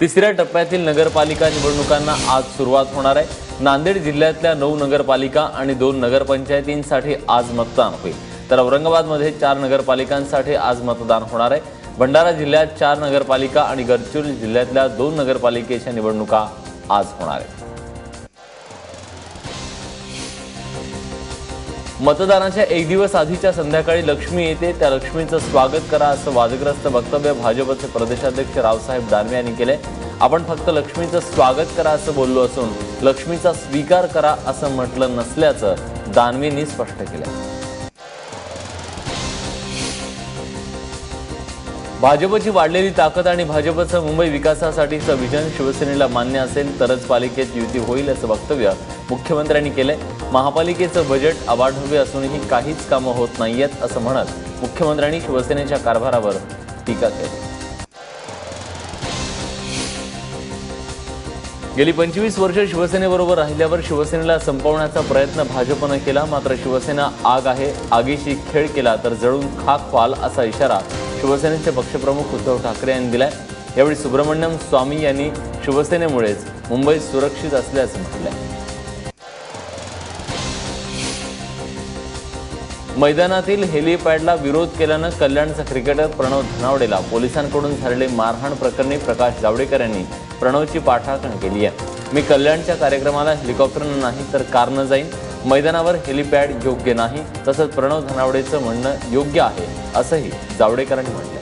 तिसऱ्या टप्प्यातील नगरपालिका निवडणुकांना आज सुरुवात होणार आहे. नांदेड जिल्ह्यातल्या नऊ नगरपालिका आणि दोन नगरपंचायतींसाठी आज मतदान होईल. तर औरंगाबादमध्ये चार नगरपालिकांसाठी आज मतदान होणार आहे. भंडारा जिल्ह्यात चार नगरपालिका आणि गडचिरोली जिल्ह्यातल्या दोन नगरपालिकेच्या निवडणुका आज होणार आहेत. मतदानाच्या एक दिवस आधीच्या संध्याकाळी लक्ष्मी येते. त्या लक्ष्मीचं स्वागत करा असं वादग्रस्त वक्तव्य भाजपचे प्रदेशाध्यक्ष रावसाहेब दानवे यांनी केले. आपण फक्त लक्ष्मीचं स्वागत करा असं बोललो असून लक्ष्मीचा स्वीकार करा असं म्हटलं नसल्याचं दानवेंनी स्पष्ट केलं. भाजपची वाढलेली ताकद आणि भाजपचं मुंबई विकासासाठीचं विजन शिवसेनेला मान्य असेल तरच पालिकेत युती होईल असं वक्तव्य मुख्यमंत्र्यांनी केलंय. महापालिकेचं बजेट अवाढव्य असूनही काहीच कामं होत नाहीयेत असं म्हणत मुख्यमंत्र्यांनी शिवसेनेच्या कारभारावर टीका केली. गेली पंचवीस वर्ष शिवसेनेबरोबर राहिल्यावर शिवसेनेला संपवण्याचा प्रयत्न भाजपनं केला मात्र शिवसेना आग आहे आगीशी खेळ केला तर जळून खाक व्हाल असा इशारा शिवसेनेचे पक्षप्रमुख उद्धव ठाकरे यांनी दिलाय. यावेळी सुब्रमण्यम स्वामी यांनी शिवसेनेमुळेच मुंबई सुरक्षित असल्याचं म्हटलंय. मैदानातील हेलिपॅडला विरोध केल्यानं कल्याणचा क्रिकेटर प्रणव धनावडेला पोलिसांकडून झालेले मारहाण प्रकरणी प्रकाश जावडेकर यांनी प्रणवची पाठराखण केली आहे. मी कल्याणच्या कार्यक्रमाला हेलिकॉप्टरनं नाही तर कारनं जाईन. मैदानावर हेलिपॅड योग्य नाही तसंच प्रणव धनावडेचं म्हणणं योग्य आहे असंही जावडेकरांनी म्हटलं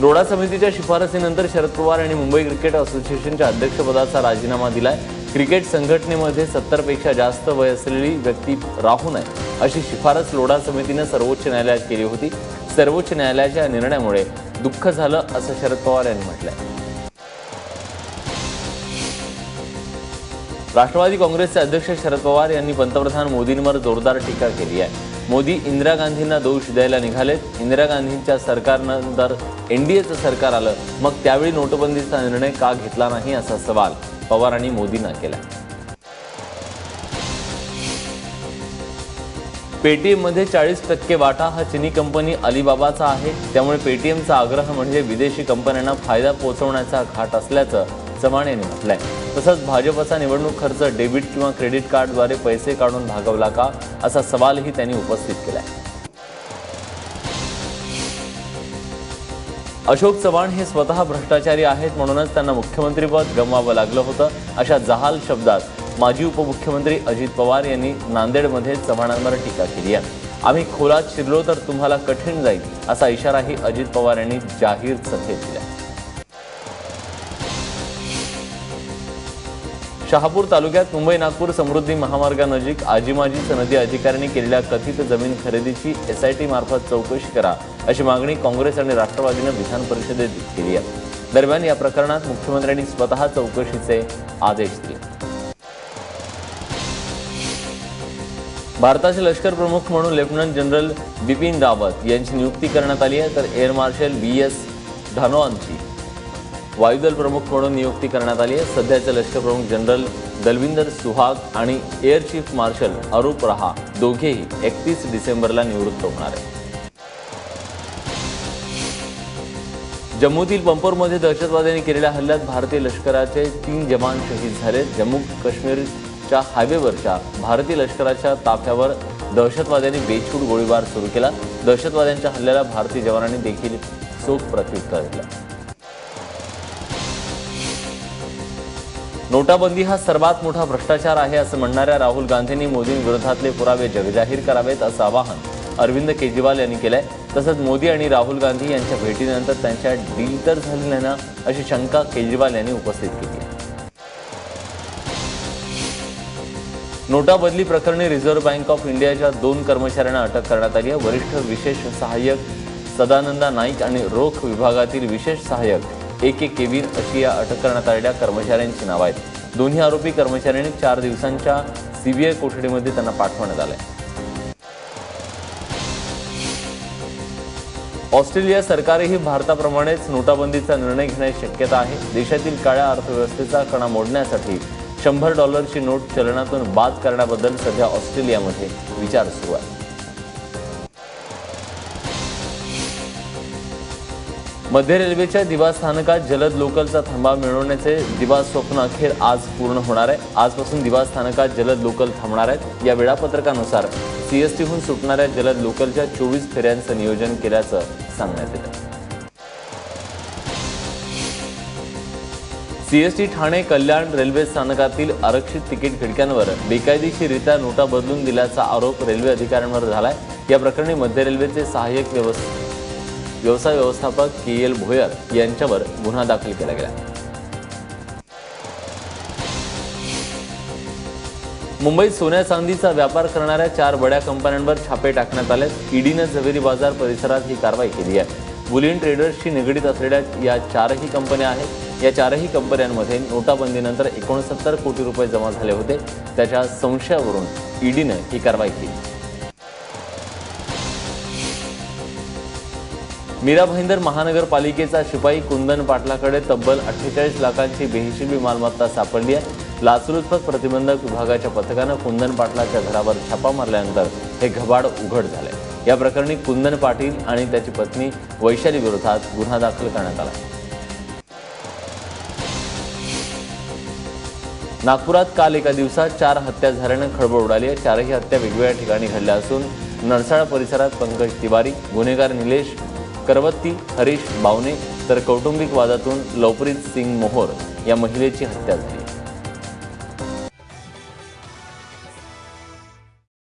लोढा समितीच्या शिफारसीनंतर शरद पवार यांनी मुंबई क्रिकेट असोसिएशनच्या अध्यक्षपदाचा राजीनामा दिलाय. क्रिकेट संघटनेमध्ये सत्तरपेक्षा जास्त वय असलेली व्यक्ती राहू नये अशी शिफारस लोढा समितीनं सर्वोच्च न्यायालयात केली होती. सर्वोच्च न्यायालयाच्या निर्णयामुळे दुःख झालं असं शरद पवार यांनी म्हटलंय. राष्ट्रवादी काँग्रेसचे अध्यक्ष शरद पवार यांनी पंतप्रधान मोदींवर जोरदार टीका केली आहे. मोदी इंदिरा गांधींना दोष द्यायला निघालेत. इंदिरा गांधींच्या सरकारनंतर एनडीएचं सरकार आलं मग त्यावेळी नोटबंदीचा निर्णय का घेतला नाही असा सवाल. पवारांनी मोदींना केला. पेटीएममध्ये चाळीस टक्के वाटा हा चिनी कंपनी अलिबाबाचा आहे. त्यामुळे पेटीएमचा आग्रह म्हणजे विदेशी कंपन्यांना फायदा पोहोचवण्याचा घाट असल्याचं चव्हाण यांनी म्हटलंय. तसंच भाजपचा निवडणूक खर्च डेबिट किंवा क्रेडिट कार्डद्वारे पैसे काढून भागवला का असा सवालही त्यांनी उपस्थित केलाय. अशोक चव्हाण हे स्वतः भ्रष्टाचारी आहेत म्हणूनच त्यांना मुख्यमंत्रीपद गमवावं लागलं होतं. अशा जहाल शब्दात माजी उपमुख्यमंत्री अजित पवार यांनी नांदेडमध्ये चव्हाणांवर टीका केली आहे. आम्ही खोलात शिरलो तर तुम्हाला कठीण जाईल असा इशाराही अजित पवार यांनी जाहीर सभेत दिला. शहापूर तालुक्यात मुंबई नागपूर समृद्धी महामार्गानजीक आजीमाजी नदी अधिकाऱ्यांनी केलेल्या कथित जमीन खरेदीची एसआयटी मार्फत चौकशी करा अशी मागणी काँग्रेस आणि राष्ट्रवादीनं विधान परिषदेत केली आहे. दरम्यान या प्रकरणात मुख्यमंत्र्यांनी स्वतः चौकशीचे आदेश दिले. भारताचे लष्कर प्रमुख म्हणून लेफ्टनंट जनरल बिपिन रावत यांची नियुक्ती करण्यात आली आहे तर एअर मार्शल बी एस धनोआंची वायुदल प्रमुख म्हणून नियुक्ती करण्यात आली आहे. सध्याचे लष्कर प्रमुख जनरल दलविंदर सुहाग आणि एअर चीफ मार्शल अरूप रहा दोघेही एकतीस डिसेंबरला निवृत्त होणार आहेत. जम्मूतील पंपोरमध्ये दहशतवाद्यांनी केलेल्या हल्ल्यात भारतीय लष्कराचे तीन जवान शहीद झाले. जम्मू काश्मीरच्या हायवेवरच्या भारतीय लष्कराच्या ताफ्यावर दहशतवाद्यांनी बेछूट गोळीबार सुरू केला. दहशतवाद्यांच्या हल्ल्याला भारतीय जवानांनी देखील चोख प्रत्युत्तर दिलं. नोटाबंदी हा सर्वात मोठा भ्रष्टाचार आहे असं म्हणणाऱ्या राहुल गांधींनी मोदींविरोधातले पुरावे जगजाहीर करावेत असं आवाहन अरविंद केजरीवाल यांनी केलंय. तसंच मोदी आणि राहुल गांधी यांच्या भेटीनंतर त्यांच्या डील तर झालेल्या ना अशी शंका केजरीवाल यांनी उपस्थित केली. आहे नोटाबदली प्रकरणी रिझर्व्ह बँक ऑफ इंडियाच्या दोन कर्मचाऱ्यांना अटक करण्यात आली आहे. वरिष्ठ विशेष सहाय्यक सदानंदा नाईक आणि रोख विभागातील विशेष सहाय्यक ए के केवीर अशी या अटक करण्यात आलेल्या कर्मचाऱ्यांची नावं आहेत. दोन्ही आरोपी कर्मचाऱ्यांनी चार दिवसांच्या सीबीआय कोठडीमध्ये त्यांना पाठवण्यात आलंय. ऑस्ट्रेलिया सरकारही भारताप्रमाणेच नोटाबंदीचा निर्णय घेण्याची शक्यता आहे. देशातील काळ्या अर्थव्यवस्थेचा कणा मोडण्यासाठी शंभर डॉलरची नोट चलनातून बाद करण्याबद्दल सध्या ऑस्ट्रेलियामध्ये विचार सुरू आहे. मध्य रेल्वेच्या दिवा स्थानकात जलद लोकलचा थांबा मिळवण्याचे दिवा स्वप्न अखेर आज पूर्ण होणार आहे. आजपासून दिवा स्थानकात जलद लोकल थांबणार आहेत. या वेळापत्रकानुसार सीएसटीहून सुटणाऱ्या जलद लोकलच्या चोवीस फेऱ्यांचं नियोजन केल्याचं सांगण्यात येतं. सीएसटी ठाणे कल्याण रेल्वे स्थानकातील आरक्षित तिकीट खिडक्यांवर बेकायदेशीररित्या नोटा बदलून दिल्याचा आरोप रेल्वे अधिकाऱ्यांवर झालाय. या प्रकरणी मध्य रेल्वेचे सहाय्यक व्यवस्था व्यवसाय व्यवस्थापक के एल भोयर यांच्यावर गुन्हा दाखल केला गेला. मुंबईत सोन्या चांदीचा व्यापार करणाऱ्या चार बड्या कंपन्यांवर छापे टाकण्यात आले. ईडीनं झवेरी बाजार परिसरात ही कारवाई केली आहे. बुलियन ट्रेडर्सशी निगडीत असलेल्या या चारही कंपन्या आहेत. या चारही कंपन्यांमध्ये नोटाबंदीनंतर एकोणसत्तर कोटी रुपये जमा झाले होते. त्याच्या संशयावरून ईडीनं ही कारवाई केली. मीरा भाईंदर महानगरपालिकेचा शिपाई कुंदन पाटलाकडे तब्बल अठ्ठेचाळीस लाखांची बेहिशेबी मालमत्ता सापडली आहे. लाचलुचपत प्रतिबंधक विभागाच्या पथकानं कुंदन पाटलाच्या घरावर छापा मारल्यानंतर हे घबाड उघड झाले. या प्रकरणी कुंदन पाटील आणि त्याची पत्नी वैशाली विरोधात गुन्हा दाखल करण्यात आला. नागपुरात काल एका दिवसात चार हत्या झाल्यानं खळबळ उडाली आहे. चारही हत्या वेगवेगळ्या ठिकाणी घडल्या असून नरसाळा परिसरात पंकज तिवारी गुन्हेगार निलेश करवत्ती हरीश बावने तर कौटुंबिक वादातून लवप्रीत सिंग मोहोर या महिलेची हत्या झाली.